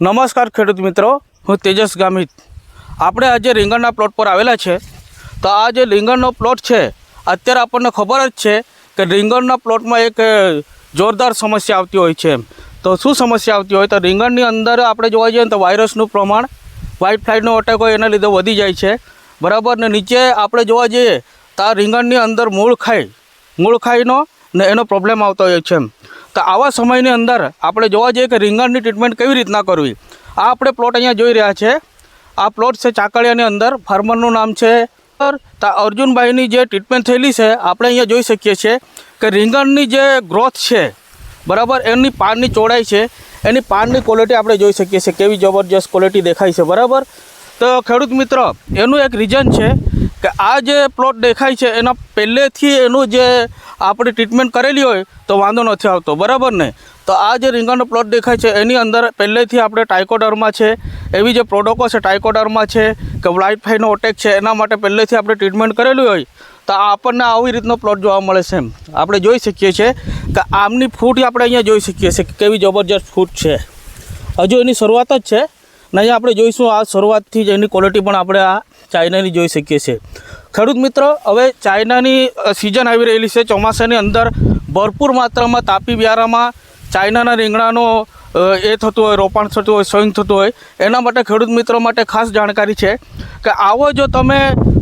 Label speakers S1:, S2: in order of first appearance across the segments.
S1: નમસ્કાર ખેડૂત મિત્રો, હું તેજસ ગામિત. આપણે આજે રીંગણના પ્લોટ પર આવેલા છે. તો આ જે રીંગણનો પ્લોટ છે, અત્યારે આપણને ખબર જ છે કે રીંગણના પ્લોટમાં એક જોરદાર સમસ્યા આવતી હોય છે તો શું સમસ્યા આવતી હોય? તો રીંગણની અંદર આપણે જોવા જઈએ તો વાયરસનું પ્રમાણ વ્હાઇટ ફ્લાઇટનો અટેક હોય એના લીધે વધી જાય છે. બરાબર ને નીચે આપણે જોવા જઈએ, તો આ રીંગણની અંદર મૂળ ખાઈ, મૂળ ખાઈનો ને એનો પ્રોબ્લેમ આવતો હોય છે તો આવા સમયની અંદર આપણે જોવા જઈએ કે રીંગણની ટ્રીટમેન્ટ કેવી રીતના કરવી? આ આપણે પ્લોટ અહીંયા જોઈ રહ્યા છે. આ પ્લોટ છે ચાકડિયાની અંદર. ફાર્મરનું નામ છે. અર્જુનભાઈની જે ટ્રીટમેન્ટ થયેલી છે, આપણે અહીંયા જોઈ શકીએ છીએ કે રીંગણની જે ગ્રોથ છે, બરાબર, એની પાનની ચોડાઈ છે. એની પાનની ક્વોલિટી આપણે જોઈ શકીએ છીએ. કેવી જબરજસ્ત ક્વોલિટી દેખાય છે, બરાબર? તો ખેડૂત મિત્ર, એનું એક રીઝન છે કે આ જે પ્લોટ દેખાય છે, એના પહેલેથી એનું જે આપણે ટ્રીટમેન્ટ કરેલી હોય, તો વાંધો નથી આવતો. બરાબર ને? તો આ જે રીંગણનો પ્લોટ દેખાય છે, એની અંદર પહેલેથી આપણે ટાઇકોડર્મા છે, એવી જે પ્રોડક્ટો છે ટાઇકોડર્મા છે, કે વ્હાઇટ ફાઈનો અટેક છે, એના માટે પહેલેથી આપણે ટ્રીટમેન્ટ કરેલી હોય, તો આ આપણને આવી રીતનો પ્લોટ જોવા મળે છે એમ. આપણે જોઈ શકીએ છીએ કે આમની ફૂટ આપણે અહીંયા જોઈ શકીએ છીએ કે કેવી જબરજસ્ત ફૂટ છે. હજુ એની શરૂઆત જ છે. ને અહીંયા આપણે જોઈશું આ શરૂઆતથી જ એની ક્વોલિટી પણ આપણે આ ચાઇનાની જોઈ શકીએ છીએ. ખેડૂત મિત્રો, હવે ચાઇનાની સિઝન આવી રહેલી છે. ચોમાસાની અંદર ભરપૂર માત્રામાં તાપી વ્યારામાં ચાઇનાના રીંગણાનો એ થતું હોય, રોપાણ થતું હોય સોઈંગ થતું હોય, એના માટે ખેડૂત મિત્રો માટે ખાસ જાણકારી છે કે આવો જો તમે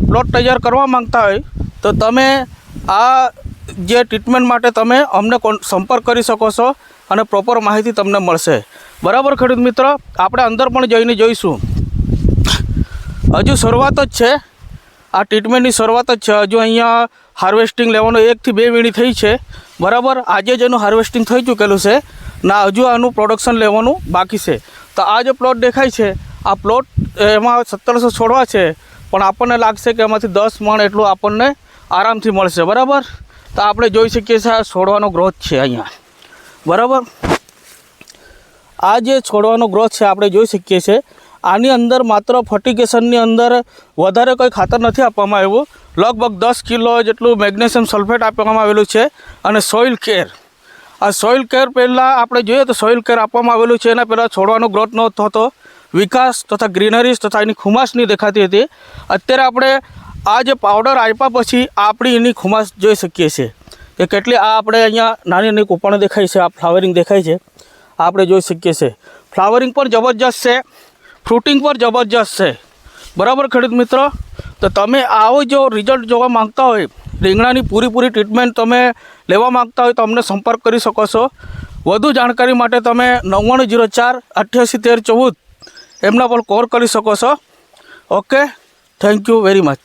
S1: પ્લોટ તૈયાર કરવા માંગતા હોય, તો તમે આ જે ટ્રીટમેન્ટ માટે તમે અમને સંપર્ક કરી શકો છો અને પ્રોપર માહિતી તમને મળશે. બરાબર, ખેડૂત મિત્ર? આપણે અંદર પણ જઈને જોઈશું. હજુ શરૂઆત જ છે. આ ટ્રીટમેન્ટની શરૂઆત જ છે. હજુ અહીંયા હાર્વેસ્ટિંગ લેવાનું એકથી બે વીણી થઈ છે. બરાબર? આજે જ એનું હાર્વેસ્ટિંગ થઈ ચૂકેલું છે. ના, હજુ આનું પ્રોડક્શન લેવાનું બાકી છે. તો આ જે પ્લોટ દેખાય છે, આ પ્લોટ એમાં સત્તરસો છોડવા છે. પણ આપણને લાગશે કે એમાંથી દસ મણ એટલું આપણને આરામથી મળશે. બરાબર? તો આપણે જોઈ શકીએ છીએ આ છોડવાનો ગ્રોથ છે અહીંયા. બરાબર? આ જે છોડવાનો ગ્રોથ છે, આપણે જોઈ શકીએ છીએ. આની અંદર માત્ર ફર્ટિગેશનની અંદર વધારે કોઈ ખાતર નથી આપવામાં આવ્યું. લગભગ દસ કિલો જેટલું મેગ્નેશિયમ સલ્ફેટ આપવામાં આવેલું છે અને સોઇલ કેર આ સોઇલ કેર પહેલાં આપણે જોઈએ તો સોઇલ કેર આપવામાં આવેલું છે. એના પહેલાં છોડવાનો ગ્રોથ ન થતો. વિકાસ તથા ગ્રીનરીઝ તથા એની ખુમાશ નહીં દેખાતી હતી. અત્યારે આપણે આ જે પાવડર આપ્યા પછી આપણી એની ખુમાશ જોઈ શકીએ છીએ. કે કેટલી આ આપણે અહીંયા નાની નાની કૂપણો દેખાય છે, આ ફ્લાવરિંગ દેખાય છે. આપણે જોઈ શકીએ છીએ. ફ્લાવરિંગ પણ જબરજસ્ત છે. ફ્રૂટિંગ પણ જબરજસ્ત છે. બરાબર ખેડૂત મિત્રો? તો તમે આવો જો રિઝલ્ટ જોવા માંગતા હોય, રીંગણાની પૂરીપૂરી ટ્રીટમેન્ટ તમે લેવા માંગતા હોય તો અમને સંપર્ક કરી શકો છો. વધુ જાણકારી માટે તમે નવ્વાણું જીરો ચાર અઠ્યાસી તેર ચૌદ એમના પર કોલ કરી શકો છો. Okay thank you very much